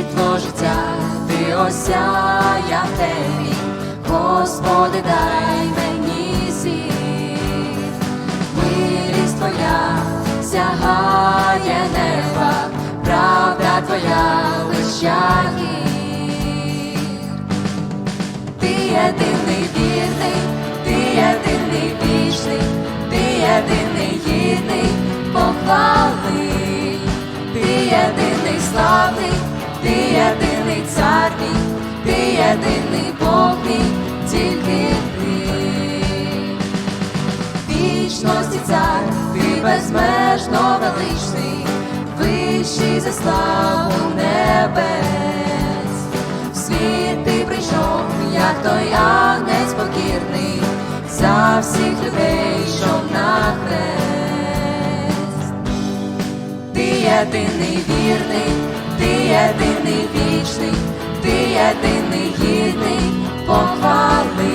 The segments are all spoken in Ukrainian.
світло життя, ти осяяв темі, Господи, дай мені світ. Милість Твоя сягає неба, правда Твоя лишає. Ти єдиний вірний, ти єдиний вічний, ти єдиний гідний похвали, ти єдиний славний, ти єдиний цар мій, ти єдиний Бог мій, тільки ти вічності цар, ти безмежно величний, вищий за славу небес. В світ ти прийшов, як той агнець покірний, за всіх людей йшов на хрест. Ти єдиний вірний, ти єдиний вічний, ти єдиний гідний похвали,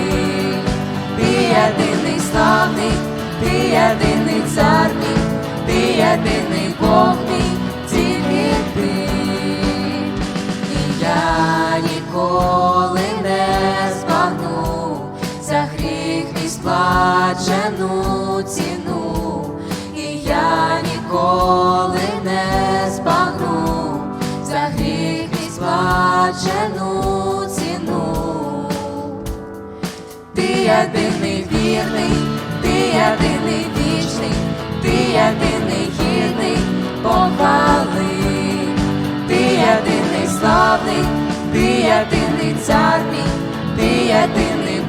ти єдиний славний, ти єдиний цар ти єдиний Бог мій, тільки ти. І я ніколи не збагну за гріх і сплачену ціну, єдиний вірний, ти єдиний вічний, ти єдиний гідний похвали, ти єдиний славний, ти єдиний цар мій, ти єдиний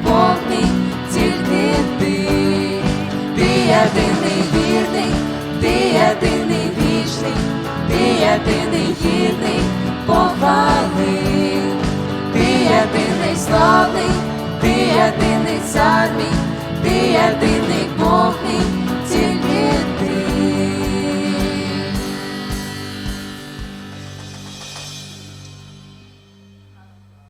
мій, тільки ти, ти єдиний вірний, ти єдиний вічний, ти єдиний гідний похвали, ти єдиний славний, Царь мій, ти єдиний